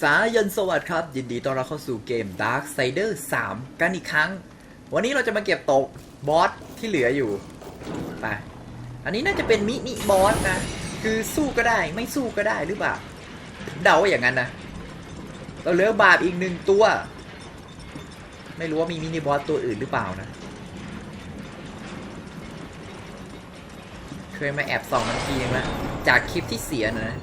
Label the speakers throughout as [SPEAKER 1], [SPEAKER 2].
[SPEAKER 1] สายันสวัสดิ์ครับ ยินดีต้อนรับเข้าสู่เกม Dark Sider 3 กันอีกครั้ง วันนี้เราจะมาเก็บตกบอสที่เหลืออยู่ไปอันนี้น่าจะเป็นมินิบอสนะ คือสู้ก็ได้ไม่สู้ก็ได้หรือเปล่าเดาว่าอย่างนั้นนะ เราเหลือบาปอีกหนึ่งตัว ไม่รู้ว่ามีมินิบอสตัวอื่นหรือเปล่านะ เคยมาแอบส่องมันทีนึงแล้วจากคลิปที่เสียนะ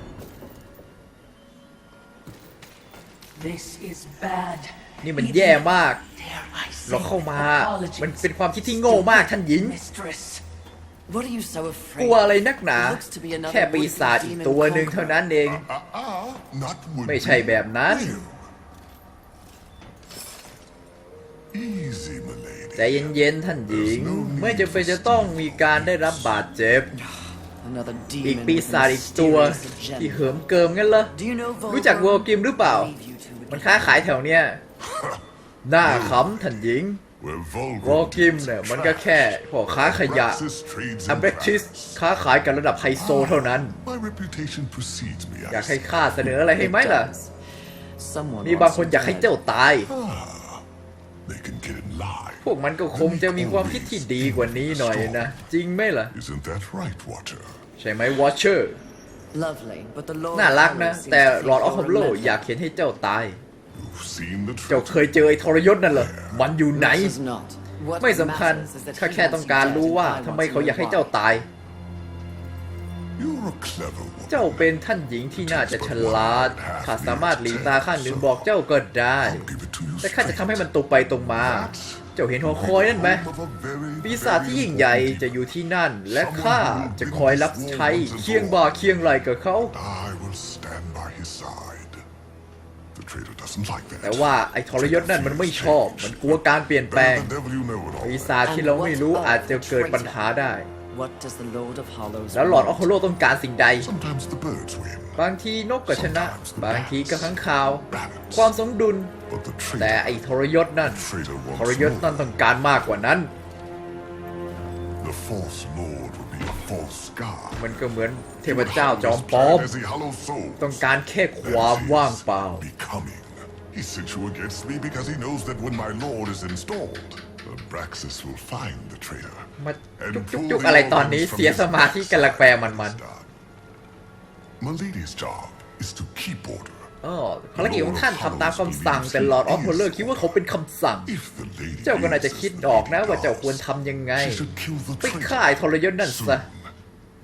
[SPEAKER 1] นี่มันแย่มาก
[SPEAKER 2] Dare I say
[SPEAKER 1] เราเข้ามา
[SPEAKER 2] apologies.
[SPEAKER 1] มันเป็นความคิดที่โง่มากท่านหญิง
[SPEAKER 2] Mistress. What are you so afraid?
[SPEAKER 1] กลัวอะไรนักหนา
[SPEAKER 2] It looks to be another
[SPEAKER 1] แค่ปีศาจอีกตัวหนึ่งเท่านั้นเอง
[SPEAKER 3] Ah, not would
[SPEAKER 1] ไม่ใช่แบบนั้น
[SPEAKER 3] Easy, my lady.
[SPEAKER 1] ใจเย็นๆท่านหญิง ไม่จำเป็นจะต้องมีการได้รับบาดเจ็บ
[SPEAKER 2] Another
[SPEAKER 1] อีก
[SPEAKER 2] demon
[SPEAKER 1] ปี
[SPEAKER 2] with
[SPEAKER 1] ศาจอีกตัว
[SPEAKER 2] mysterious
[SPEAKER 1] ที่
[SPEAKER 2] agenda.
[SPEAKER 1] เหิมเกิมงั้นเหรอ
[SPEAKER 2] Do you know Volvo?
[SPEAKER 1] รู้จักเวอร์กิมหรือเปล่า
[SPEAKER 2] Leave you two
[SPEAKER 1] มัน
[SPEAKER 2] again.
[SPEAKER 1] ค้าขายแถวเนี้ยหน้าขำท่านหญิง
[SPEAKER 3] Where
[SPEAKER 1] วอ
[SPEAKER 3] Volvo
[SPEAKER 1] ร์กิมเนี่ยมันก็แค่พวกค้าขยะ
[SPEAKER 3] Praxis trades
[SPEAKER 1] อั
[SPEAKER 3] in
[SPEAKER 1] เบรกทิส
[SPEAKER 3] bribes.
[SPEAKER 1] ค้าขายกันระดับไฮโซเท่านั้น
[SPEAKER 3] My reputation precedes me.
[SPEAKER 1] อยาก
[SPEAKER 3] I
[SPEAKER 1] ให้
[SPEAKER 3] see.
[SPEAKER 1] ข้าเสนออะไรให้ไหมล่ะ
[SPEAKER 2] It does. Someone
[SPEAKER 1] มีบาง
[SPEAKER 2] wants
[SPEAKER 1] คน
[SPEAKER 2] you
[SPEAKER 1] อยากให้
[SPEAKER 2] dead.
[SPEAKER 1] เจ้าตาย
[SPEAKER 3] They can get in line.
[SPEAKER 1] พวกมันก็คงจะมีความคิดที่ดีกว่านี้หน่อยนะ จริงไหมล่ะ
[SPEAKER 3] Isn't that right, Watcher?
[SPEAKER 1] ใช่ไหมวอชเชอร์
[SPEAKER 2] Lovely, but the Lord
[SPEAKER 1] น่ารักนะ
[SPEAKER 2] Hollow seems
[SPEAKER 1] แต่
[SPEAKER 2] to
[SPEAKER 1] หลอดออฟ
[SPEAKER 2] think
[SPEAKER 1] โล
[SPEAKER 2] you're a
[SPEAKER 1] อยากเห็นให้เจ้าตาย
[SPEAKER 3] You've seen the
[SPEAKER 1] เจ้า
[SPEAKER 3] truth.
[SPEAKER 1] เคยเจอไอ้ทรยศนั่นเหรอ มันอยู่ไหน
[SPEAKER 2] Matters not. What
[SPEAKER 1] ไม่สำคัญ
[SPEAKER 2] matters is that
[SPEAKER 1] ข้า
[SPEAKER 2] he
[SPEAKER 1] แค่
[SPEAKER 2] wants
[SPEAKER 1] ต้อง
[SPEAKER 2] you
[SPEAKER 1] การ
[SPEAKER 2] dead
[SPEAKER 1] รู้
[SPEAKER 2] and
[SPEAKER 1] ว่า
[SPEAKER 2] I
[SPEAKER 1] ทำ
[SPEAKER 2] want
[SPEAKER 1] ไม
[SPEAKER 2] to
[SPEAKER 1] เขาอยาก
[SPEAKER 2] know
[SPEAKER 1] ให้เจ้า
[SPEAKER 2] why.
[SPEAKER 1] ตาย
[SPEAKER 3] You're a clever woman.
[SPEAKER 1] เจ้าเป็นท่านหญิงที่น่าจะฉลาดข้าสามารถหลีตาข้างหนึ่งบอกเจ้าก็ได้
[SPEAKER 3] I'll give it to you
[SPEAKER 1] แต่ข้าจะทำให้มัน
[SPEAKER 3] straight.
[SPEAKER 1] ตรงไปตรงมาเจ้าเห็นหัวคอยนั่นไหม
[SPEAKER 3] Home of a very,
[SPEAKER 1] ปีศาจที่
[SPEAKER 3] very
[SPEAKER 1] ยิ่งใหญ่
[SPEAKER 3] important
[SPEAKER 1] จะอยู่ที่นั่น และข้าจะคอยรับใช้เคียงบ่าเคียงไหลกับเขา
[SPEAKER 3] I will stand by his side. The traitor doesn't like that.
[SPEAKER 1] แต่ว่าไอ้ทรยศนั่นมันไม่ชอบ มันกลัวการเปลี่ยนแปลง
[SPEAKER 3] Better the devil you know it all.
[SPEAKER 1] ปีศาจที่เราไม่รู้อาจจะเกิดปัญหาได้
[SPEAKER 2] What does the Lord of Hollows
[SPEAKER 1] แล้วหลอดออ
[SPEAKER 2] want?
[SPEAKER 1] โคโลต้องการสิ่งใด
[SPEAKER 3] Sometimes the birds win,
[SPEAKER 1] บางทีนกก็ชนะ บางทีก็ข้างคาว
[SPEAKER 3] balance.
[SPEAKER 1] ความสมดุล
[SPEAKER 3] But the
[SPEAKER 1] แต่
[SPEAKER 3] traitor,
[SPEAKER 1] ไอ้ทรยศนั่น
[SPEAKER 3] traitor
[SPEAKER 1] ทร
[SPEAKER 3] wants
[SPEAKER 1] ยศนั่น
[SPEAKER 3] more.
[SPEAKER 1] ต้องการมากกว่านั้น
[SPEAKER 3] The false lord will be a false god.
[SPEAKER 1] มันก็เหมือนเทพเจ้าจอมปลอม
[SPEAKER 3] As he hollow soul.
[SPEAKER 1] ต้องการแค่ความว่างเปล่า
[SPEAKER 3] Becoming. He sent you against me because he knows that when my lord is installed, Abraxas will find the traitor.
[SPEAKER 1] มาจุก
[SPEAKER 3] And
[SPEAKER 1] จุก
[SPEAKER 3] pull
[SPEAKER 1] จุก
[SPEAKER 3] the
[SPEAKER 1] อะไรตอน
[SPEAKER 3] organs
[SPEAKER 1] นี้
[SPEAKER 3] from
[SPEAKER 1] เสีย
[SPEAKER 3] his
[SPEAKER 1] สมาธิ
[SPEAKER 3] body.
[SPEAKER 1] กันละแปลมันมัน
[SPEAKER 3] Milady's job is to keep order.
[SPEAKER 1] อ๋อภารกิจของท่านทำตามคำสั่งแต่หลอดออฟโคเลอร์คิดว่าเขาเป็นคำสั่ง
[SPEAKER 3] If the lady
[SPEAKER 1] เจ้าก็น่าจะ
[SPEAKER 3] is
[SPEAKER 1] คิดออกนะว่าเจ้าควรทำยังไง
[SPEAKER 3] she should kill the
[SPEAKER 1] ไป
[SPEAKER 3] traitor
[SPEAKER 1] ฆ่าไอ้ทรยศนั่นซะ
[SPEAKER 3] soon,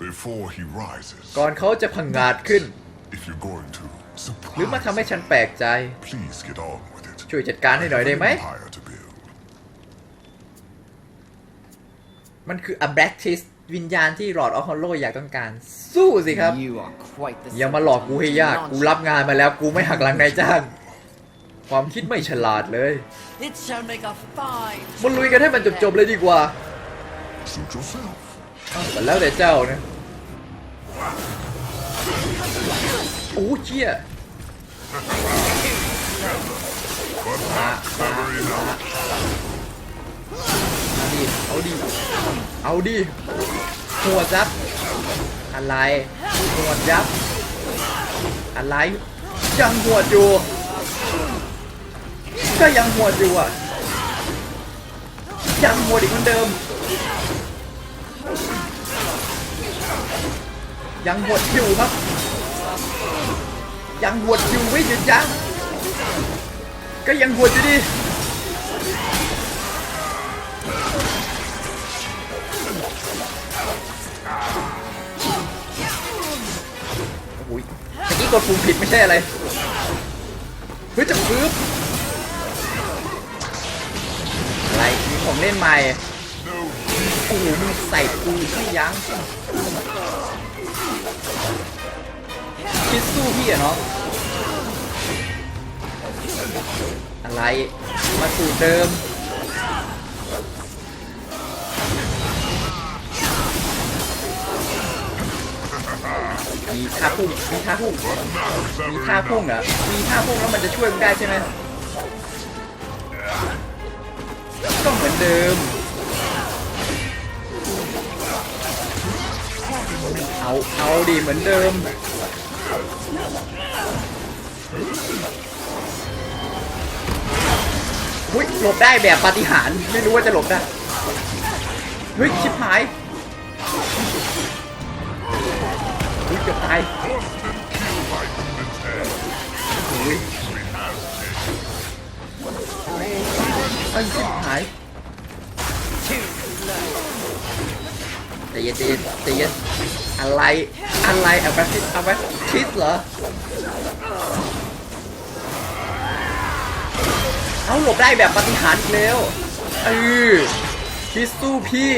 [SPEAKER 3] before he rises.
[SPEAKER 1] ก่อนเขาจะพังงาดขึ้น
[SPEAKER 3] If you're going to
[SPEAKER 1] หรือมา
[SPEAKER 3] surprise
[SPEAKER 1] ทำให้ฉันแปลกใจ
[SPEAKER 3] please get on with it.
[SPEAKER 1] ช่วยจัดการให้หน่อยได้ไหม
[SPEAKER 3] Empire to build.
[SPEAKER 1] มันคือ a b r a c t i s วิญญาณที่หลอดออฟโคโลอยากต้องการ สู้สิครับ
[SPEAKER 2] You are quite the
[SPEAKER 1] อย่ามาหลอกกูให้ยาก กูรับงานมาแล้วกูไม่หักหลังนายจ้าง ความคิดไม่ฉลาดเลย
[SPEAKER 2] It shall make a fine
[SPEAKER 1] มันลุยกันให้มันจบๆเลยดีกว่า
[SPEAKER 3] Suit yourself.
[SPEAKER 1] แต่แล้วแต่เจ้านะโอ้เชี่ย
[SPEAKER 3] But not clever enough.
[SPEAKER 1] เอา ดิเอาดิเอาดิหัวจับอะไรหัวจับอะไรยังหัวอยู่ก็ยังหัวอยู่อะยังหัวอีกเหมือนเดิม ยังหัวดอยู่ครับ ยังหัวดอยู่ไม่หยุดยั้งก็ยังหัวอยู่ดิ กี้กดปุ่มผิดไม่ใช่อะไรเฮ้ยจะฟื้บอะไรมีผมเล่นใหม่โอ้โหมึงใส่กูไม่ยั้งคิดสู้พี่อะเนาะอะไรมาสูตรเดิม มีท่าพุ่งมีท่าพุ่งมีท่าพุ่งเหรอมีท่าพุ่งแล้วมันจะช่วยมึงได้ใช่ไหมก็เหมือนเดิม เอาเอาดีเหมือนเดิมหุ้ยหลบได้แบบปาฏิหาริย์ไม่รู้ว่าจะหลบได้หุ้ยชิบหาย อุ้ยเกือบตายอุ้ยไอ้ยชิบหายใจเย็นใจเย็นใจเย็นอะไร อะไรเอาไปเอาไปทิสเหรอ เอาหลบได้แบบปฏิหาริย์อีกแล้วเออคิดสู้พี่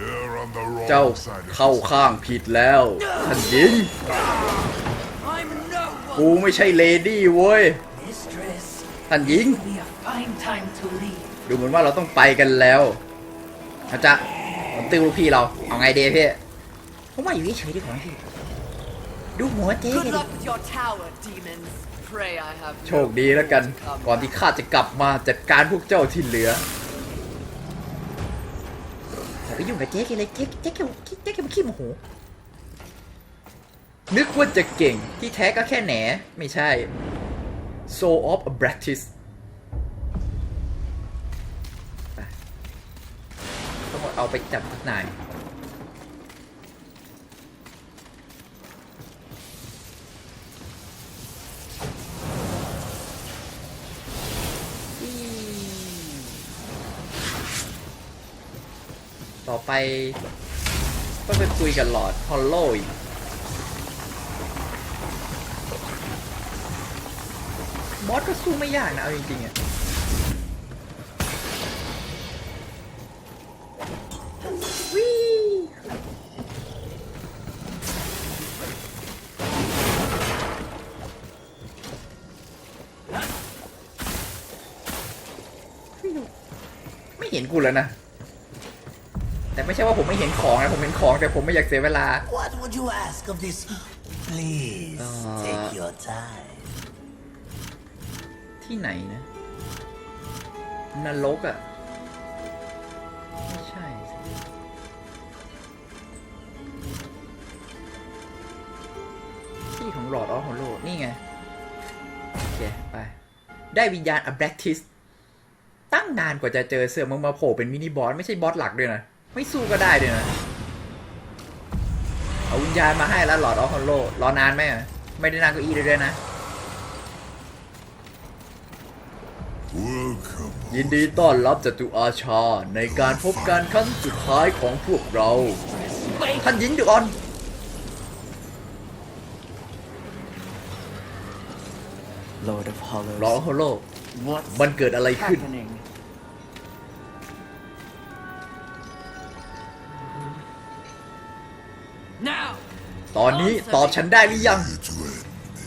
[SPEAKER 3] You're on the wrong
[SPEAKER 1] เจ้า
[SPEAKER 3] side of
[SPEAKER 1] เข้าข้างผิดแล้วท่านหญิง
[SPEAKER 2] I'm no
[SPEAKER 1] กูไม่ใช่เลดี้เว้ย
[SPEAKER 4] Mistress,
[SPEAKER 1] ท่านหญิง
[SPEAKER 4] be a fine time to leave.
[SPEAKER 1] ดูเหมือนว่าเราต้องไปกันแล้วอาจจะผมติวลูกพี่เรา เอาไงเดพี่ผมว่าอยู่เฉยๆดีกว่าพี่ดูหัวเจ๊
[SPEAKER 2] Good
[SPEAKER 1] ดิ
[SPEAKER 2] luck with your tower, demons. Pray I have
[SPEAKER 1] โชคดีแล้วกัน ก่อนที่ข้าจะกลับมาจัดการพวกเจ้าที่เหลืออย่า ไปยุ่งกับเจ๊แกเลยเจ๊เจ๊แกเจ๊แกมันขี้โมโหนึกว่าจะเก่งที่แท้ก็แค่แหนไม่ใช่ Soul of a Bratish ไปต้องเอาไปจับนาย ต่อไปก็ไปคุยกับหลอดฮอลโลอีกบอสก็สู้ไม่ยากนะเอาจริงๆอะไม่เห็นกูแล้วนะ แต่ไม่ใช่ว่าผมไม่เห็นของนะผมเห็นของแต่ผมไม่อยากเสียเวลา
[SPEAKER 5] What would you ask of this? Please
[SPEAKER 1] Uh,
[SPEAKER 5] take your time.
[SPEAKER 1] ที่ไหนนะนรกอะ่ะไม่ใช่สิที่ของหลอดออฟโฮโลนี่ไง โอเค ไป ได้วิญญาณอ b แบ c ทิสตั้งนานกว่าจะเจอเสือมึงมาโผล่เป็นมินิบอส ไม่ใช่บอสหลักด้วยนะ ไม่สู้ก็ได้ด้วยนะ เอาวิญญาณมาให้แล้วหลอดออฟโฮโลรอนานไหมอะไม่ได้นั่งเก้าอี้เลยด้วยนะ
[SPEAKER 3] Welcome.
[SPEAKER 1] ยินดีต้อนรับจตุอาชาในการพบกันครั้งสุดท้ายของพวกเรา ท่านหญิงเดูออน
[SPEAKER 2] Lord of Hollows.
[SPEAKER 1] รอโฮโล
[SPEAKER 2] What's
[SPEAKER 1] มันเกิดอะไรขึ้น ตอนนี้ตอบฉันได้หรือยัง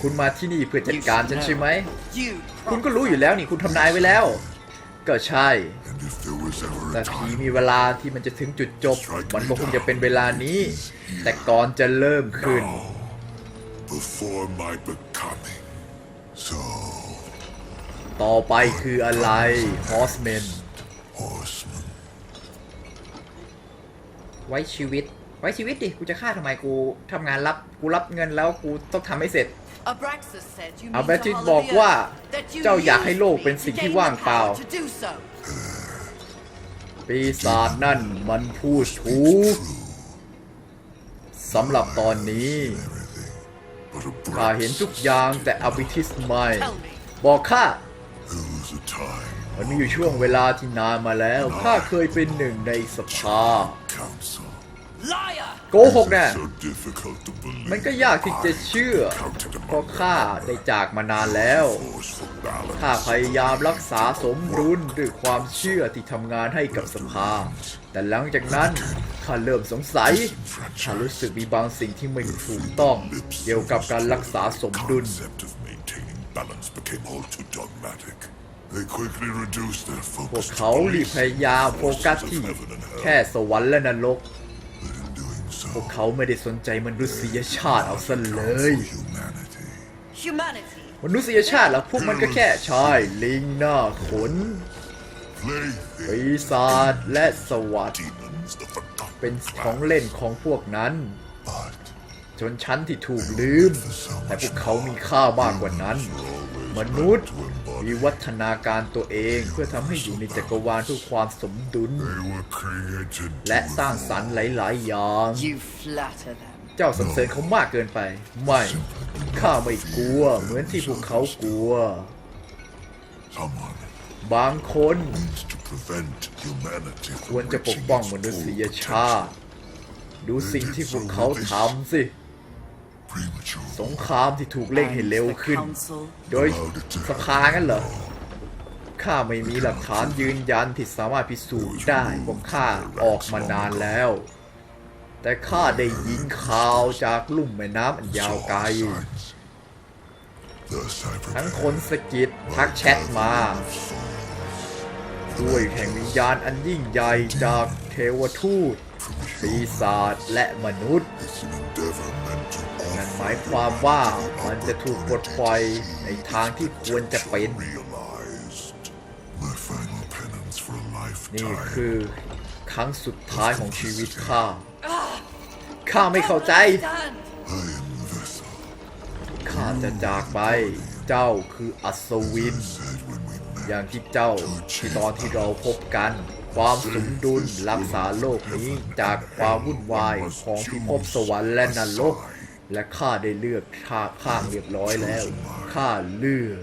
[SPEAKER 1] คุณมาที่นี่เพื่อจัดการฉันใช่ไหม คุณก็รู้อยู่แล้วนี่คุณทำนายไว้แล้ว ก็ใช่ แต่ผีมีเวลาที่มันจะถึงจุดจบ มันก็คงจะเป็นเวลานี้ แต่ก่อนจะเริ่มขึ้น
[SPEAKER 3] before my becoming, so
[SPEAKER 1] ต่อไปคืออะไรฮอสเมน
[SPEAKER 3] horseman,
[SPEAKER 1] ไว้ชีวิต ไว้ชีวิตดิ กูจะฆ่าทำไมกูทำงานรับ กูรับเงินแล้วกูต้องทำให้เสร็จ
[SPEAKER 2] Abraxas said you mean
[SPEAKER 1] อาเบ
[SPEAKER 2] to
[SPEAKER 1] ติส
[SPEAKER 2] hollow
[SPEAKER 1] บอก
[SPEAKER 2] the
[SPEAKER 1] ว่า
[SPEAKER 2] earth, that you
[SPEAKER 1] เจ้าอยาก
[SPEAKER 2] used
[SPEAKER 1] ให้โลก
[SPEAKER 2] me
[SPEAKER 1] เป็นสิ่ง
[SPEAKER 2] to
[SPEAKER 1] ที่
[SPEAKER 2] gain
[SPEAKER 1] ว่าง
[SPEAKER 2] the
[SPEAKER 1] เปล่า
[SPEAKER 2] power to do so.
[SPEAKER 1] ปีศาจนั่นมันพูดถูกสำหรับตอนนี้
[SPEAKER 3] but a
[SPEAKER 1] ข้าเห็น
[SPEAKER 3] Brax.
[SPEAKER 1] ทุกอย่างแต่อบิทิสไม่
[SPEAKER 2] Tell me.
[SPEAKER 1] บอกข้า
[SPEAKER 3] There was a time
[SPEAKER 1] มันมีอยู่ช่วงเวลาที่นานมาแล้วข้าเคยเป็นหนึ่งในสภา
[SPEAKER 3] council.
[SPEAKER 2] Liar!
[SPEAKER 1] โกหกนะ
[SPEAKER 3] So difficult to believe.
[SPEAKER 1] มันก็ยากที่จะเชื่อ เพราะข้าได้จากมานานแล้ว
[SPEAKER 3] Force for balance.
[SPEAKER 1] ข้าพยายามรักษาสมดุลด้วยความเชื่อที่ทำงานให้กับสภา แต่หลังจากนั้นข้าเริ่มสงสัยข้ารู้สึกมีบางสิ่งที่ไม่ถูกต้อง เกี่ยวกับการรักษาสมดุล
[SPEAKER 3] concept of maintaining balance became all too dogmatic. They quickly reduced their
[SPEAKER 1] พวก
[SPEAKER 3] focus
[SPEAKER 1] เขา
[SPEAKER 3] to
[SPEAKER 1] รีบ
[SPEAKER 3] police
[SPEAKER 1] พยายามโฟกัส
[SPEAKER 3] forces
[SPEAKER 1] ที่
[SPEAKER 3] of heaven and
[SPEAKER 1] แค่
[SPEAKER 3] hell.
[SPEAKER 1] สวรรค์และนรก
[SPEAKER 3] But in doing
[SPEAKER 1] พวก
[SPEAKER 3] so,
[SPEAKER 1] เขาไม่ได้สนใจมนุษยชาติเอาซะเล
[SPEAKER 3] for
[SPEAKER 1] ย
[SPEAKER 3] humanity.
[SPEAKER 2] Humanity.
[SPEAKER 1] มนุษยชาติเหรอพวกมันก็แค่ใช่ลิงหน้าขน
[SPEAKER 3] Playthings,
[SPEAKER 1] ปีศาจและสวัสด
[SPEAKER 3] demons, the forgotten
[SPEAKER 1] เป็นของเล่นของพวกนั้น
[SPEAKER 3] But
[SPEAKER 1] ชนชั้นที่ถูกลืม แต่พวกเขามีค่ามากกว่านั้น
[SPEAKER 3] you're always
[SPEAKER 1] มนุษย์ วิวัฒนาการตัวเองเพื่อทำให้อยู่ในจักรวาลทุกความสมดุล
[SPEAKER 3] They were created
[SPEAKER 1] และสร้างสรรค์หลาย ๆ อย่าง
[SPEAKER 2] You flatter them.
[SPEAKER 1] เจ้าสรรเสริญเขามากเกินไป ไม่ ข้าไม่กลัว เหมือนที่พวกเขากลัว
[SPEAKER 3] someone
[SPEAKER 1] บางคน
[SPEAKER 3] needs to prevent humanity
[SPEAKER 1] ค
[SPEAKER 3] from
[SPEAKER 1] วรจะปก
[SPEAKER 3] reaching
[SPEAKER 1] ป้อง
[SPEAKER 3] its
[SPEAKER 1] มนุษ
[SPEAKER 3] full
[SPEAKER 1] ยชาติ ดูสิ่งที่พวกเขาทำสิ
[SPEAKER 3] premature
[SPEAKER 1] สงครามที่ถูกเร่งให้เร็วขึ้น โดยสภางั้นเหรอข้าไม่มีหลักฐานยืนยันที่สามารถพิสูจน์ได้ว่าข้าออกมานานแล้ว แต่ข้าได้ยินข่าวจากลุ่มแม่น้ำอันยาวไกล ทั้งคนสกิดทักแชทมา ด้วยแห่งวิญญาณอันยิ่งใหญ่จากเทวทูตปีศาจและมนุษย์ นั่นหมายความว่ามันจะถูกปลดปล่อยในทางที่ควรจะเป็น นี่คือครั้งสุดท้ายของชีวิตข้า ข้าไม่เข้าใจ ข้าจะจากไป เจ้าคืออัศวิน อย่างที่เจ้าที่ตอนที่เราพบกันความสมดุลรักษาโลกนี้จากความวุ่นวายของพิภพสวรรค์และนรก และข้าได้เลือกท่าข้างเรียบร้อยแล้วข้าเลือก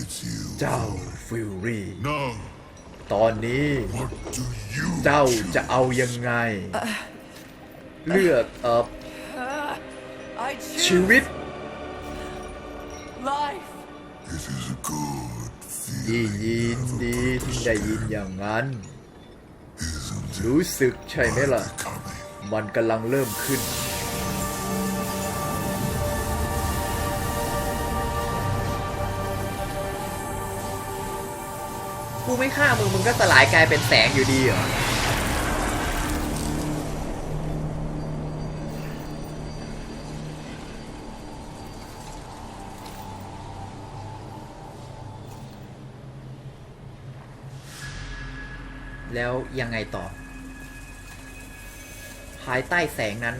[SPEAKER 3] It's you.
[SPEAKER 1] เจ้าฟิลรี่
[SPEAKER 3] No.
[SPEAKER 1] ตอนนี้
[SPEAKER 3] What do you
[SPEAKER 1] เจ้า
[SPEAKER 3] choose?
[SPEAKER 1] จะเอายังไง เลือกเออ
[SPEAKER 2] I choose
[SPEAKER 1] ชีวิต
[SPEAKER 2] life.
[SPEAKER 3] It is a good
[SPEAKER 1] ยิน
[SPEAKER 3] feeling.
[SPEAKER 1] ยินดีที่ได้ยินอย่างนั้น
[SPEAKER 3] Isn't it
[SPEAKER 1] รู้สึกใช่ไหมล่ะ
[SPEAKER 3] coming?
[SPEAKER 1] มันกำลังเริ่มขึ้น กูไม่ฆ่ามึงมึงก็สลายกลายเป็นแสงอยู่ดีเหรอแล้วยังไงต่อ ภายใต้แสงนั้น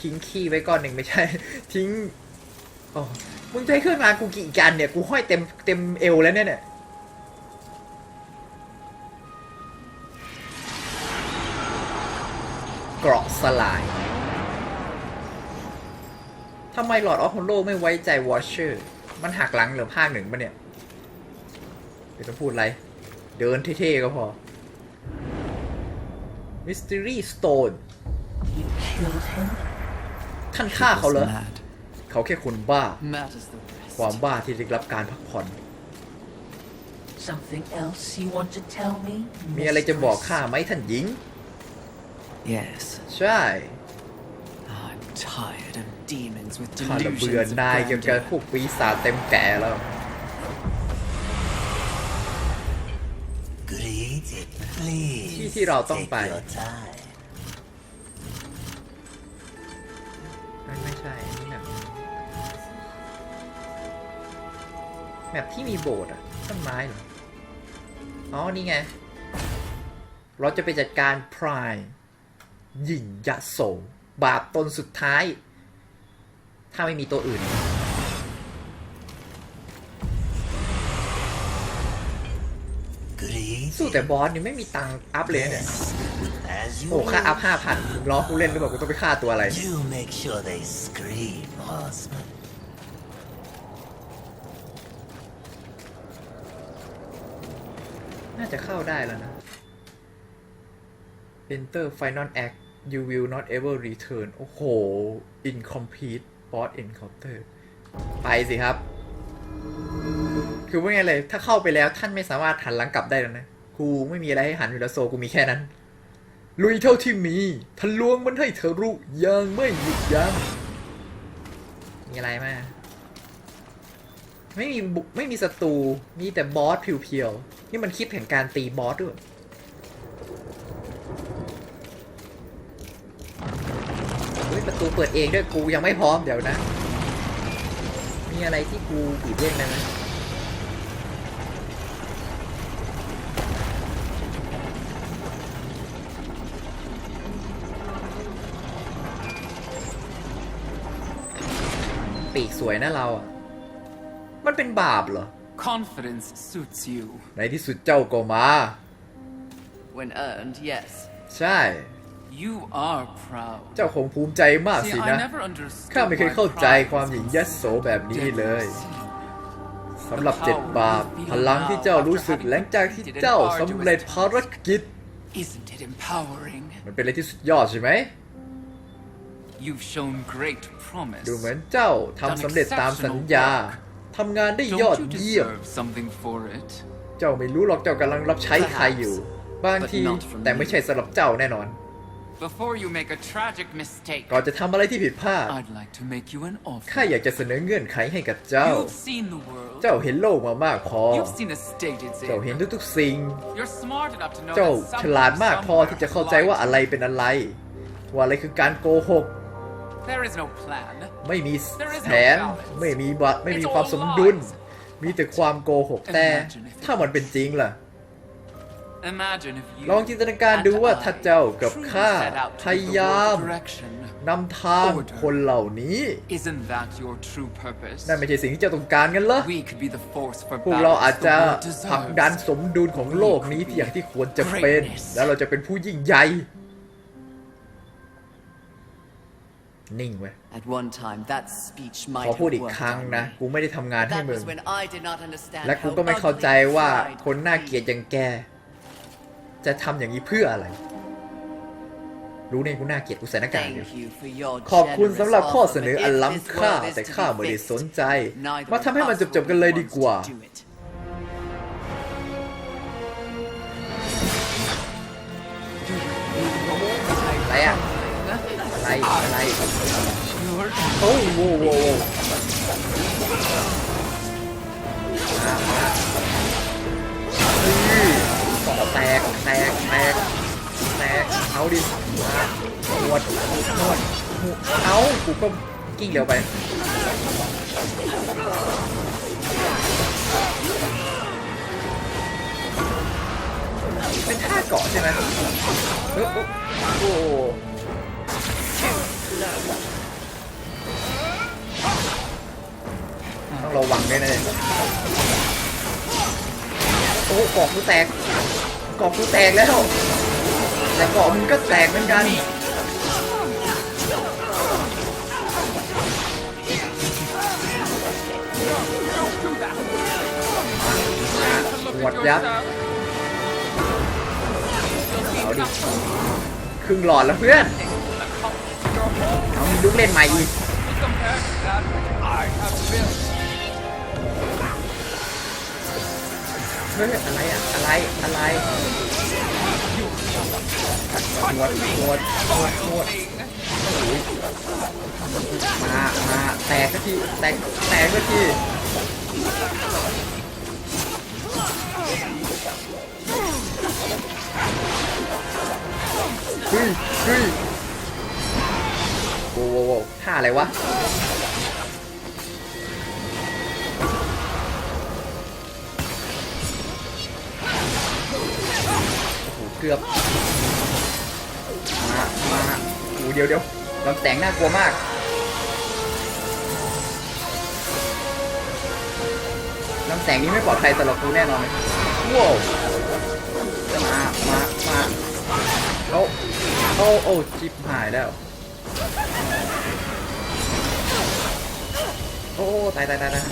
[SPEAKER 1] ทิ้งขี้ไว้ก้อนหนึ่งไม่ใช่ ทิ้งโอ้มึงให้เครื่องรางกูกี่กันเนี่ย กูห้อยเต็มเต็มเอวแล้วเนี่ยเนี่ย เกราะสลายทำไมหลอดออฟโฮโลไม่ไว้ใจวอชเชอร์ มันหักหลังเหลือภาคหนึ่งปะเนี่ย เดี๋ยวต้องพูดอะไร เดินเท่ๆก็พอ Mystery Stone
[SPEAKER 4] You killed him?
[SPEAKER 1] ท่านฆ่าเขาเหรอ
[SPEAKER 2] mad.
[SPEAKER 1] เขาแค่คนบ้า
[SPEAKER 2] Mad as the rest.
[SPEAKER 1] ความบ้าที่ได้รับการพักผ่อน
[SPEAKER 4] Something else you want to tell me?
[SPEAKER 1] มีอะไรจะบอกข้า
[SPEAKER 4] mistress?
[SPEAKER 1] ไหมท่านหญิง
[SPEAKER 2] Yes.
[SPEAKER 1] ใช่
[SPEAKER 2] I'm tired of demons with
[SPEAKER 1] ข้าละเบื่อ
[SPEAKER 2] delusions of
[SPEAKER 1] นายเกี่ยวกับ
[SPEAKER 2] grandeur.
[SPEAKER 1] พวกปีศาจเต็มแก่แล้ว
[SPEAKER 5] Greet it, please.
[SPEAKER 1] ที่ที่เราต้อง
[SPEAKER 5] Take
[SPEAKER 1] ไป
[SPEAKER 5] your time.
[SPEAKER 1] ไม่ไม่ใช่อันนี่แบบแบบที่มีโบสถ์อะต้นไม้เหรอ อ๋อ นี่ไง เราจะไปจัดการพราย หญิงยะโสบาปตนสุดท้าย ถ้าไม่มีตัวอื่น
[SPEAKER 5] Greet
[SPEAKER 1] สู้แต่บอสนี่ไม่มีตังค์อัพเลยนะเนี่ย
[SPEAKER 5] as you
[SPEAKER 1] โอ้ค่าอัพ
[SPEAKER 5] wish.
[SPEAKER 1] ห้าพันล้อกูเล่นหรือเปล่ากูต้องไปฆ่าตัวอะไร
[SPEAKER 5] You make sure they scream, Horseman.
[SPEAKER 1] น่าจะเข้าได้แล้วนะ Enter Final Act you will not ever return โอ้โห incomplete boss encounter ไปสิครับ คือว่าไงเลย ถ้าเข้าไปแล้วท่านไม่สามารถหันหลังกลับได้แล้วนะ กูไม่มีอะไรให้หันอยู่แล้วโซกูมีแค่นั้น ลุยเท่าที่มีทะลวงมันให้เธอรู้ยังไม่หยุดยัง้งมีอะไรมาไม่มีบุไม่มีศัตรูมีแต่บอสเพียวๆนี่มันคลิปแห่งการตีบอสด้วย เฮ้ย ประตูเปิดเองด้วยกูยังไม่พร้อมเดี๋ยวนะ มีอะไรที่กูปีดเลี่ยงได้ไหมปีกสวยนะเราอะมมันเป็นบาปเหรอ
[SPEAKER 2] Confidence suits you.
[SPEAKER 1] ในที่สุดเจ้าก็มา
[SPEAKER 6] When earned, yes.
[SPEAKER 1] ใช่
[SPEAKER 2] You are proud.
[SPEAKER 1] เจ้าคงภูมิใจมาก
[SPEAKER 2] See,
[SPEAKER 1] สิ
[SPEAKER 2] I
[SPEAKER 1] นะ
[SPEAKER 2] never understood
[SPEAKER 1] ข้าไม่เคย
[SPEAKER 2] why
[SPEAKER 1] เข้าใจ
[SPEAKER 2] pride
[SPEAKER 1] ความ
[SPEAKER 2] was
[SPEAKER 1] หยิ่ง
[SPEAKER 2] in
[SPEAKER 1] ยัสโสแบบนี้เลย
[SPEAKER 2] deadly
[SPEAKER 1] สำหรับเจ็ดบาปพลังที่เจ้ารู้สึกหลังจากที่เจ้าสำเร็จภารกิจ
[SPEAKER 2] sin. Isn't it empowering?
[SPEAKER 1] มันเป็นอะไรที่สุดยอดใช่ไหม
[SPEAKER 2] You've shown great promise.
[SPEAKER 1] ดูเหมือนเจ้าทำสำเร็จตามสัญญาทำงานได้ยอด
[SPEAKER 2] Don't you
[SPEAKER 1] เยี่ยม
[SPEAKER 2] deserve something for it?
[SPEAKER 1] เจ้าไม่รู้หรอกเจ้ากำลังรับใช้ใครอยู่ บางที
[SPEAKER 2] But not from me
[SPEAKER 1] แต่ไม่ใช่สำหรับเจ้าแน่นอน
[SPEAKER 2] Before you make a tragic mistake,
[SPEAKER 1] ก่อนจะทำอะไรที่ผิดพลาด
[SPEAKER 2] I'd like to make you an
[SPEAKER 1] ข้า
[SPEAKER 2] offer.
[SPEAKER 1] อยากจะเสนอเงื่อนไขให้กับเจ้า
[SPEAKER 2] You've seen the world.
[SPEAKER 1] เจ้าเห็นโลกมามากพอ
[SPEAKER 2] You've seen the state it's
[SPEAKER 1] เจ้าเห็น
[SPEAKER 2] in.
[SPEAKER 1] ทุกๆสิ่ง
[SPEAKER 2] You're smart enough to know
[SPEAKER 1] เจ้า
[SPEAKER 2] that
[SPEAKER 1] ฉลาด
[SPEAKER 2] someone
[SPEAKER 1] มากพอที่จะเข้าใจว่า
[SPEAKER 2] somewhere
[SPEAKER 1] อะไรเป็นอะไร ว่าอะไรคือการโกหก
[SPEAKER 2] There is no plan.
[SPEAKER 1] ไม่มี
[SPEAKER 2] There is no
[SPEAKER 1] แผน
[SPEAKER 2] balance.
[SPEAKER 1] ไม่มีบะไม่มี
[SPEAKER 2] It's all
[SPEAKER 1] ความสมดุล
[SPEAKER 2] lies.
[SPEAKER 1] มีแต่ความโกหกแต่
[SPEAKER 2] Imagine if it
[SPEAKER 1] ถ้ามันเป็นจริงล่ะ
[SPEAKER 2] Imagine if you
[SPEAKER 1] ลองจินตนาการดูว่าถ้าเจ้ากับ
[SPEAKER 2] truly
[SPEAKER 1] ข้า
[SPEAKER 2] set out
[SPEAKER 1] พ
[SPEAKER 2] to lead
[SPEAKER 1] ยา
[SPEAKER 2] the
[SPEAKER 1] ยาม
[SPEAKER 2] world direction.
[SPEAKER 1] นำทางคนเหล่านี้
[SPEAKER 2] Isn't that your true purpose?
[SPEAKER 1] นั่นไม่ใช่สิ่งที่เจ้าต้องการกันเหรอ
[SPEAKER 2] We could be the force for
[SPEAKER 1] พวกเรา
[SPEAKER 2] balance
[SPEAKER 1] อาจ
[SPEAKER 2] the
[SPEAKER 1] จะ
[SPEAKER 2] world
[SPEAKER 1] ผลักดัน
[SPEAKER 2] deserves.
[SPEAKER 1] สมดุลของโลกนี้ที่อย่างที่ควรจะเป็น
[SPEAKER 2] Greatness
[SPEAKER 1] แล้วเราจะเป็นผู้ยิ่งใหญ่นิ่งไว้
[SPEAKER 6] At one time, that speech
[SPEAKER 1] ข
[SPEAKER 6] might
[SPEAKER 1] อ
[SPEAKER 6] have
[SPEAKER 1] พูดอีก
[SPEAKER 6] worked
[SPEAKER 1] ครั้ง
[SPEAKER 6] on
[SPEAKER 1] นะ
[SPEAKER 6] me.
[SPEAKER 1] กูไม่ได้ทำงานให้
[SPEAKER 6] That
[SPEAKER 1] มึง
[SPEAKER 6] was when I did not understand
[SPEAKER 1] และกู
[SPEAKER 6] how
[SPEAKER 1] ก็ไม่เข้าใจ
[SPEAKER 6] ugly
[SPEAKER 1] ว่า
[SPEAKER 6] pride
[SPEAKER 1] คนน่า
[SPEAKER 6] could
[SPEAKER 1] เกลียด
[SPEAKER 6] be.
[SPEAKER 1] อย่างแก จะทำอย่างนี้เพื่ออะไร รู้เนี่ยกูน่าเกลียดกูใส่หน้ากากอยู่
[SPEAKER 6] Thank you for your
[SPEAKER 1] ขอบคุณ
[SPEAKER 6] generous
[SPEAKER 1] สำหรับข้อ
[SPEAKER 6] offer,
[SPEAKER 1] เสนอ
[SPEAKER 6] but
[SPEAKER 1] อัน
[SPEAKER 6] if this
[SPEAKER 1] ล้ำค่า
[SPEAKER 6] world is
[SPEAKER 1] แต่
[SPEAKER 6] to
[SPEAKER 1] ข้า
[SPEAKER 6] be
[SPEAKER 1] ไม่ได้
[SPEAKER 6] fixed,
[SPEAKER 1] สนใจ
[SPEAKER 6] neither
[SPEAKER 1] มาทำให้
[SPEAKER 6] of
[SPEAKER 1] มัน
[SPEAKER 6] us
[SPEAKER 1] จบๆกันเลยดีกว่า
[SPEAKER 6] will be the ones to do it.
[SPEAKER 1] อะไรอะอะไรอะไรโอ้โห แตกแตกแตกแตกเอาดิมาหวดหวดเอากูก็กิ้งเร็วไปเป็นท่าเกาะใช่ไหมโอ้โหต้องระวังด้วยนะเนี่ยโอ้เกาะกูแตก เกาะกูแตกแล้ว แต่เกาะมึงก็แตกเหมือนกันหวดยับเอาดิครึ่งหลอดแล้วเพื่อนเอามีลูกเล่นใหม่อีก ฮ้ยอะไรอะอะไรอะไรหวดหวดหวดหวดมามาแตกสักทีแตกแตกสักทีเฮ้ยเฮ้ยโว้โว้วโว้วท่าอะไรวะ กือบมามาโอ้เดี๋ยวเดี๋ยวลำแสงน่ากลัวมากลำแสงนี้ไม่ปลอดภัยสำหรับกูแน่นอนเลยว้าวมา มา มาเอาเอาโอ้จิบหายแล้ว โอ้ตายตายตายตาย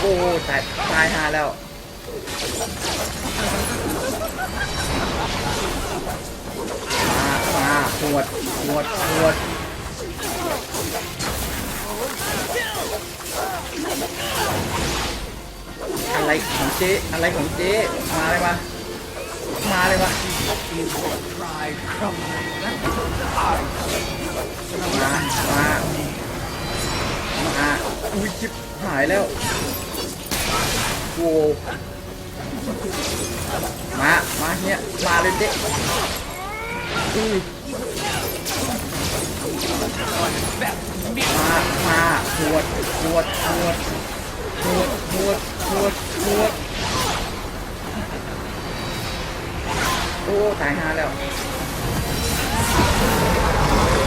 [SPEAKER 1] โอ้ตายตายหาแล้ว มามาหวดหวดหวดอะไรของเจ๊อะไรของเจ๊มาเลยมามาเลยมา
[SPEAKER 2] Pride crumbling.
[SPEAKER 1] มามามาอุ้ยจิบหายแล้วโว้ มา มาเฮียมาเลยเจ๊อุ้ยมามาหวดหวดหวดหวดหวดหวดหวดโอ้ตายหาแล้ว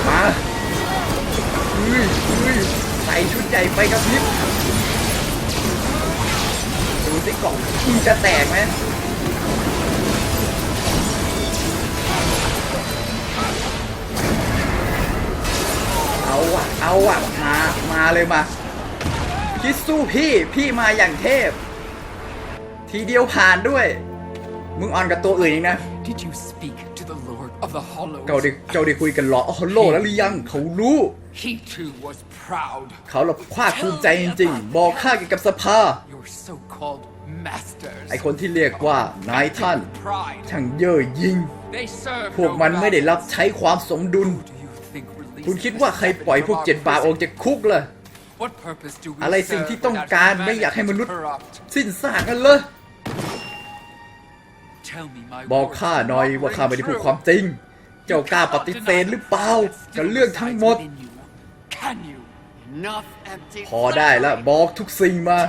[SPEAKER 1] มาอุ้ยอุ้ยใส่ชุดใหญ่ไปกับพริบ สิกล่องมึงจะแตกไหมเอาว่ะเอาว่ะมา มาเลยมา คิดสู้พี่ พี่มาอย่างเทพ ทีเดียวผ่านด้วย มึงออนกับตัวอื่นอีกนะ
[SPEAKER 2] Did you speak to the Lord of the Hollows?
[SPEAKER 1] เจ้าได้เจ้าได้คุยกันหรออ๋อโลแล้วหรือยัง เขารู้
[SPEAKER 2] He too was proud.
[SPEAKER 1] เขาเราภาคภูมิใจจริงๆ บอกข้าเกี่ยวกับสภา
[SPEAKER 2] Your so-called.
[SPEAKER 1] ไอคนที่เรียกว่านายท่าน
[SPEAKER 2] Pride.
[SPEAKER 1] ช่างเย่อหยิ่ง
[SPEAKER 2] They serve
[SPEAKER 1] พวก
[SPEAKER 2] no
[SPEAKER 1] มันไม่ได้
[SPEAKER 2] God.
[SPEAKER 1] รับใช้ความสมดุล
[SPEAKER 2] Who do you think released
[SPEAKER 1] คุณคิดว่าใครปล่อยพวกเจ็ดบาปออกจากคุกล่ะ
[SPEAKER 2] What purpose do we
[SPEAKER 1] อะไรสิ่ง
[SPEAKER 2] serve
[SPEAKER 1] ที่ต้อง
[SPEAKER 2] without
[SPEAKER 1] การไม่อยากให้มนุษย์
[SPEAKER 2] humanity corrupt?
[SPEAKER 1] สิ้นซากกันเลย
[SPEAKER 2] Tell me, my
[SPEAKER 1] บอก
[SPEAKER 2] words
[SPEAKER 1] ข้า
[SPEAKER 2] are
[SPEAKER 1] หน่อย
[SPEAKER 2] not
[SPEAKER 1] ว่าข้าไม่ได้พูด
[SPEAKER 2] true.
[SPEAKER 1] ความจริง เจ้ากล้าปฏิเสธหรือเปล่ากับเรื่องทั้งหมด
[SPEAKER 2] Within you. Can you?
[SPEAKER 6] Enough empty
[SPEAKER 1] พอได้แล้วบอกทุกสิ่งมา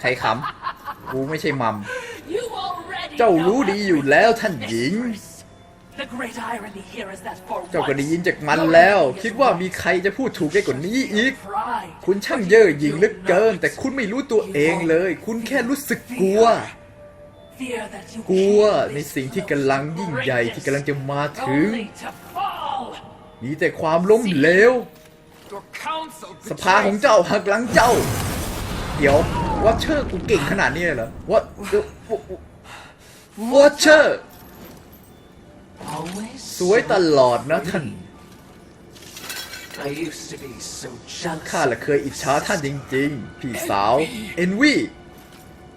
[SPEAKER 1] ใครขำกูไม่ใช่มัม
[SPEAKER 4] You already
[SPEAKER 1] เจ้า
[SPEAKER 4] know
[SPEAKER 1] รู้
[SPEAKER 4] how
[SPEAKER 1] ดีอยู่แล้วท่านหญิง
[SPEAKER 4] The great irony here is that for
[SPEAKER 1] เจ้าก็ได้
[SPEAKER 4] once,
[SPEAKER 1] ยินจากมันแล้ว คิดว่ามีใครจะพูดถูกได้กว่านี้อีก
[SPEAKER 4] pride
[SPEAKER 1] คุณช่างเย่อหยิ่งเหลือเกิน แต่คุณไม่รู้ตัวเองเลย คุณแค่รู้สึกกลัว
[SPEAKER 4] fear that you
[SPEAKER 1] กลัว
[SPEAKER 4] came
[SPEAKER 1] ใน
[SPEAKER 4] this
[SPEAKER 1] สิ่งที่กำลังยิ่งใหญ่ที่กำลังจะมาถึง
[SPEAKER 4] only to fall
[SPEAKER 1] มีแต่ความล้มเหลว
[SPEAKER 2] Your counsel
[SPEAKER 1] สภาของเจ้าหักหลังเจ้า เดี๋ยว วอเชอร์กูเก่งขนาดนี้เลยเหรอวอวอเชอร์
[SPEAKER 4] always
[SPEAKER 1] สวยตลอดนะท่าน
[SPEAKER 2] I used to be so jealous.
[SPEAKER 1] ข้าละเคยอิจฉาท่านจริงๆ พี่สาวเอ็นวี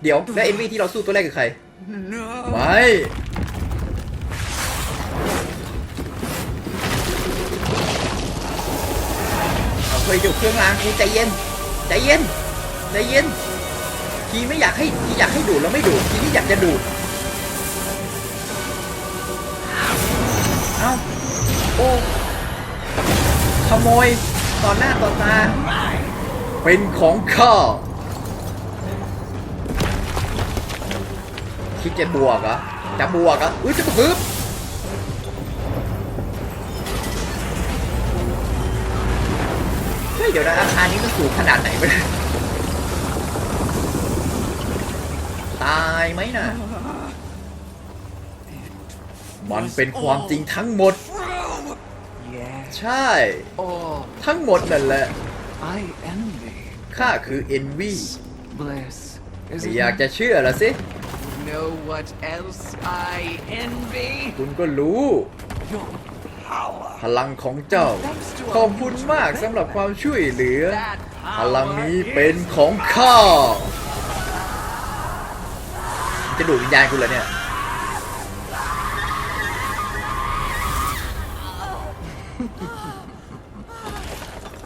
[SPEAKER 1] เดี๋ยวแล้วเอ็นวีที่เราสู้ตัวแรกคือใครไม่เอาเคยดูเครื่องรางกูใจเย็นใจเย็นใจเย็น ทีไม่อยากให้ทีอยากให้ดูดแล้วไม่ดูดทีนี่อยากจะดูดเอ้าโอ้ขโมยต่อหน้าต่อตาเป็นของข้าคิดจะบวกเหรอจะบวกเหรออุ้ยจะฮึบเฮ้ยเดี๋ยวนะอาคารนี้มันสูงขนาดไหนวะเนี่ยตาย ไหมนะ มันเป็นความจริงทั้งหมด ใช่ ทั้งหมดนั่นแหละ ข้าคือเอ็นวีอยากจะเชื่อละสิ คุณก็รู้พลังของเจ้า ขอบคุณมากสำหรับความช่วยเหลือ พลังนี้เป็นของข้า จะดูดวิญญาณกูเหรอเนี่ย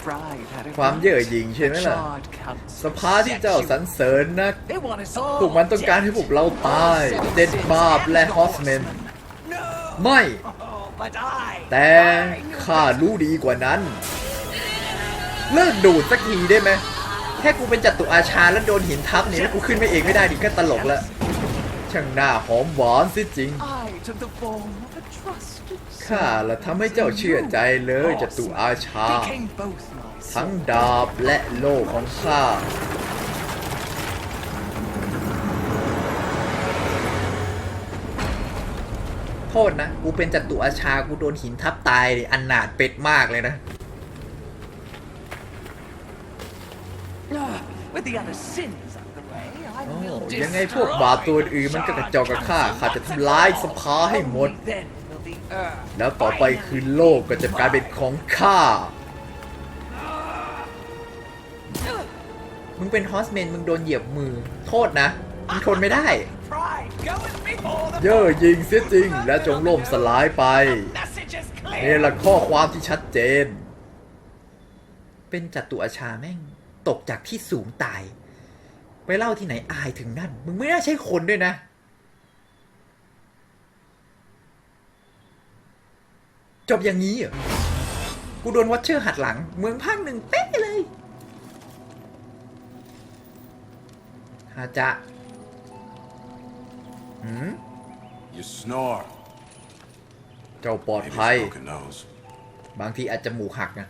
[SPEAKER 2] pride had a
[SPEAKER 1] ความเย่อหยิ่งใช่ไหมล่ะ
[SPEAKER 2] charred counsel
[SPEAKER 1] สภาที่เจ้าสรรเสริญนัก
[SPEAKER 2] They want us all
[SPEAKER 1] พวกมันต้องการให้พวกเราตายเจ็ดบาปและฮอสเมน ไม่
[SPEAKER 2] Oh, but I
[SPEAKER 1] แต่ข้ารู้ดีกว่านั้น เลิกดูดสักทีได้ไหม แค่กูเป็นจัตุอาชาแล้วโดนหินทับนี่แล้วกูขึ้นไม่เองไม่ได้ดิก็ตลกละ ช่างหน้าหอมหวานสิจริง ข้าละทำให้เจ้าเชื่อใจเลยจตุอาชา ทั้งดาบและโล่ของข้าโทษนะ กูเป็นจัตุอาชา กูโดนหินทับตายอันนาดเป็ดมากเลยนะ
[SPEAKER 2] Ah, With the other sins
[SPEAKER 1] ยังไงพวกบาปตัวอื่นมันก็กระจอกกับข้าข้าจะทำลายสภาให้หมด แล้วต่อไปคือโลกก็จะกลายเป็นของข้ามึงเป็นฮอสเมนมึงโดนเหยียบมือ โทษนะมึงทนไม่ได้ เย่อหยิงเสียจริง และจงล่มสลายไปนี่แหละข้อความที่ชัดเจน เป็นจัตุอาชาแม่ง ตกจากที่สูงตาย ไปเล่าที่ไหนอายถึงนั่น มึงไม่น่าใช่คนด้วยนะ จบอย่างนี้เหรอ กูโดนวัตเชอร์หัดหลัง เมืองภาคหนึ่งเป๊ะเลยฮาจะหืม
[SPEAKER 7] You snore.
[SPEAKER 1] เจ้าปลอดภัยบางทีอาจจะหมูหักนะ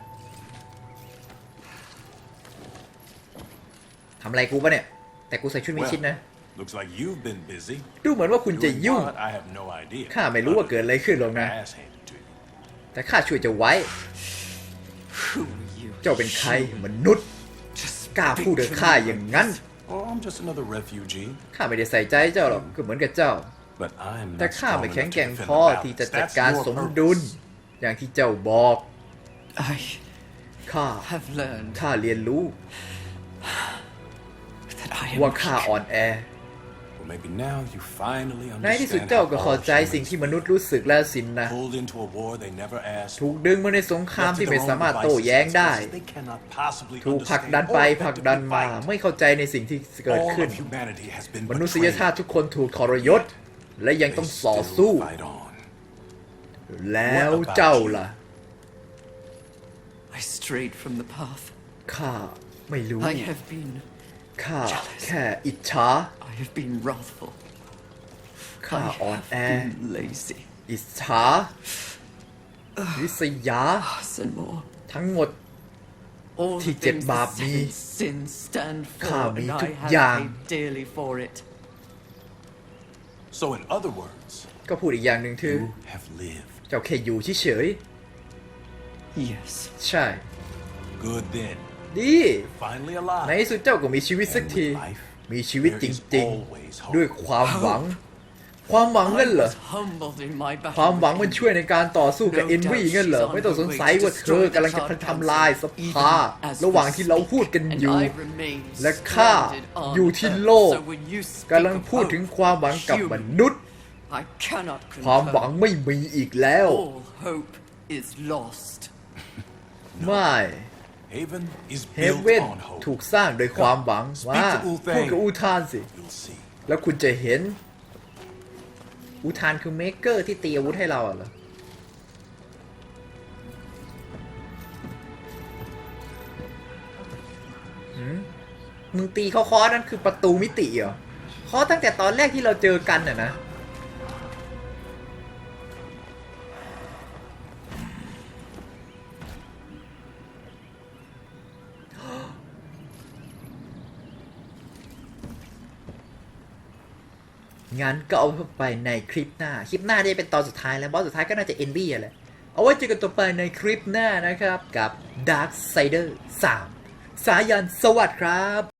[SPEAKER 1] ทำอะไรกูปะเนี่ย แต่กูใส่ชุดมิดชิดนะ
[SPEAKER 7] looks like you've been busy.
[SPEAKER 1] ดูเหมือนว่าคุณจะ
[SPEAKER 7] Doing
[SPEAKER 1] ยุ่ง
[SPEAKER 7] what? I have no idea.
[SPEAKER 1] ข้าไม่รู้ว่าเกิดอะไรขึ้นหรอกนะ
[SPEAKER 7] Ass handed to you.
[SPEAKER 1] แต่ข้าช่วยจะไว้
[SPEAKER 6] Who are you?
[SPEAKER 1] เจ้าเป็นใครมนุษย์
[SPEAKER 6] Just
[SPEAKER 1] กล้าพูดกับข้าอย่างนั้น
[SPEAKER 7] Oh, I'm just another refugee.
[SPEAKER 1] ข้าไม่ได้ใส่ใจเจ้าหรอกก็เหมือนกับเจ้า
[SPEAKER 7] But I'm
[SPEAKER 1] แต่
[SPEAKER 7] not
[SPEAKER 1] ข้า
[SPEAKER 7] strong
[SPEAKER 1] ไม่
[SPEAKER 7] enough
[SPEAKER 1] แข็ง
[SPEAKER 7] to
[SPEAKER 1] แกร่ง
[SPEAKER 7] defend
[SPEAKER 1] พอ
[SPEAKER 7] the
[SPEAKER 1] ที่จะ
[SPEAKER 7] balance.
[SPEAKER 1] จัด
[SPEAKER 7] That's
[SPEAKER 1] การ
[SPEAKER 7] your
[SPEAKER 1] สมดุล
[SPEAKER 7] purpose.
[SPEAKER 1] อย่างที่เจ้าบอก
[SPEAKER 6] I
[SPEAKER 1] ข้า
[SPEAKER 6] have learned
[SPEAKER 1] ข้าเรียนรู้
[SPEAKER 6] that I
[SPEAKER 1] ว่า
[SPEAKER 6] am
[SPEAKER 1] ข้าอ่อนแอ
[SPEAKER 7] Well, maybe now you finally
[SPEAKER 1] ในที่สุด
[SPEAKER 7] understand
[SPEAKER 1] เจ้าก็
[SPEAKER 7] how
[SPEAKER 1] เข้า
[SPEAKER 7] all
[SPEAKER 1] ใจสิ่ง
[SPEAKER 7] humans
[SPEAKER 1] ที่มนุษย์รู้สึกแล้วสินนะ
[SPEAKER 7] pulled into a war they never asked
[SPEAKER 1] ถูกดึงมาในสงครามที่ไม่สามารถโต้แย้งได้
[SPEAKER 7] They cannot possibly
[SPEAKER 1] ถูกผลักดัน
[SPEAKER 7] understand
[SPEAKER 1] ไป
[SPEAKER 7] or
[SPEAKER 1] ผลักดันมา
[SPEAKER 7] effectively fight.
[SPEAKER 1] ไม่เข้าใจในสิ่งที่เกิด
[SPEAKER 7] All
[SPEAKER 1] ขึ้น
[SPEAKER 7] of humanity has been
[SPEAKER 1] มนุษยชาติ
[SPEAKER 7] betrayed.
[SPEAKER 1] ทุกคนถูกทรยศ และยังต้อง
[SPEAKER 7] They
[SPEAKER 1] ต่อสู้
[SPEAKER 7] still fight on.
[SPEAKER 1] แล้วเจ้าล่ะ
[SPEAKER 6] I strayed from the path.
[SPEAKER 1] ข้าไม่รู้
[SPEAKER 6] I have been
[SPEAKER 1] ข้าแค่อิจฉา
[SPEAKER 6] I have been wrathful.
[SPEAKER 1] ข้า
[SPEAKER 6] I
[SPEAKER 1] อ่อน
[SPEAKER 6] have
[SPEAKER 1] แอ
[SPEAKER 6] been lazy.
[SPEAKER 1] อิจฉาริษยา
[SPEAKER 6] Worse and more.
[SPEAKER 1] ทั้งหมด
[SPEAKER 6] All the
[SPEAKER 1] Thì chết
[SPEAKER 6] things
[SPEAKER 1] bạp
[SPEAKER 6] the
[SPEAKER 1] đi.
[SPEAKER 6] seven sins stand for,
[SPEAKER 1] Khả
[SPEAKER 6] and
[SPEAKER 1] bị
[SPEAKER 6] I
[SPEAKER 1] thúc
[SPEAKER 6] have
[SPEAKER 1] giang.
[SPEAKER 6] paid dearly for it.
[SPEAKER 7] So in other words,
[SPEAKER 1] ก็พูดอีกอย่างหนึ่งคือ
[SPEAKER 7] you have lived.
[SPEAKER 1] เจ้าแค่อยู่เฉย
[SPEAKER 6] Yes.
[SPEAKER 1] ๆใช่
[SPEAKER 7] Good then.
[SPEAKER 1] ดี
[SPEAKER 7] Finally alive.
[SPEAKER 1] ในที่สุดเจ้าก็มีชีวิตสัก
[SPEAKER 7] And
[SPEAKER 1] ที
[SPEAKER 7] with life,
[SPEAKER 1] มีชีวิต
[SPEAKER 7] there
[SPEAKER 1] จ
[SPEAKER 7] is
[SPEAKER 1] ริง
[SPEAKER 7] always hope.
[SPEAKER 1] ๆด้วยความหวัง ความหวัง
[SPEAKER 6] I
[SPEAKER 1] นั่นเหรอ
[SPEAKER 6] was humbled in my battle
[SPEAKER 1] ความหวัง
[SPEAKER 6] with
[SPEAKER 1] มัน
[SPEAKER 6] him.
[SPEAKER 1] ช่วยในการต่อสู้กับ
[SPEAKER 6] No
[SPEAKER 1] เอ็นวี
[SPEAKER 6] doubt
[SPEAKER 1] งั้นเหรอ
[SPEAKER 6] she's on
[SPEAKER 1] ไม่ต้องสงสัย
[SPEAKER 6] her way to
[SPEAKER 1] ว่าเธอกำลังจะ
[SPEAKER 6] destroy the
[SPEAKER 1] ทำลายส
[SPEAKER 6] Even
[SPEAKER 1] ภา
[SPEAKER 6] as
[SPEAKER 1] ระหว่าง
[SPEAKER 6] we
[SPEAKER 1] ที่เราพูดกัน
[SPEAKER 6] speak,
[SPEAKER 1] อยู่
[SPEAKER 6] and I remain
[SPEAKER 1] และข้า
[SPEAKER 6] stranded on
[SPEAKER 1] อยู่ที่
[SPEAKER 6] earth.
[SPEAKER 1] โลก
[SPEAKER 6] So when you speak
[SPEAKER 1] กำลัง
[SPEAKER 6] of
[SPEAKER 1] พูดถึง
[SPEAKER 6] hope,
[SPEAKER 1] ความหวังกับ
[SPEAKER 6] human,
[SPEAKER 1] มนุษย์
[SPEAKER 6] I cannot
[SPEAKER 1] ความหวัง
[SPEAKER 6] concur.
[SPEAKER 1] ไม่มีอีกแล้ว
[SPEAKER 6] All hope is lost.
[SPEAKER 1] ไม่
[SPEAKER 7] Haven is
[SPEAKER 1] เฮ
[SPEAKER 7] built
[SPEAKER 1] เว่น
[SPEAKER 7] on hope.
[SPEAKER 1] ถูกสร้างโดยความหวัง
[SPEAKER 7] Speak
[SPEAKER 1] ว่า
[SPEAKER 7] to Ulthane
[SPEAKER 1] พูดกับอูทานสิ
[SPEAKER 7] You'll see.
[SPEAKER 1] แล้วคุณจะเห็น อูทานคือเมกเกอร์ที่ตีอาวุธให้เราอะเหรอหืมมึงตีเขาคอนั่นคือประตูมิติเหรอเคอตั้งแต่ตอนแรกที่เราเจอกันน่ะนะ งั้นก็เอาไปในคลิปหน้า คลิปหน้าจะเป็นตอนสุดท้ายแล้วบอสสุดท้ายก็น่าจะเอ็นบี้แหละเอาไว้เจอกันต่อไปในคลิปหน้านะครับ กับ Dark Sider 3 สายันสวัสดีครับ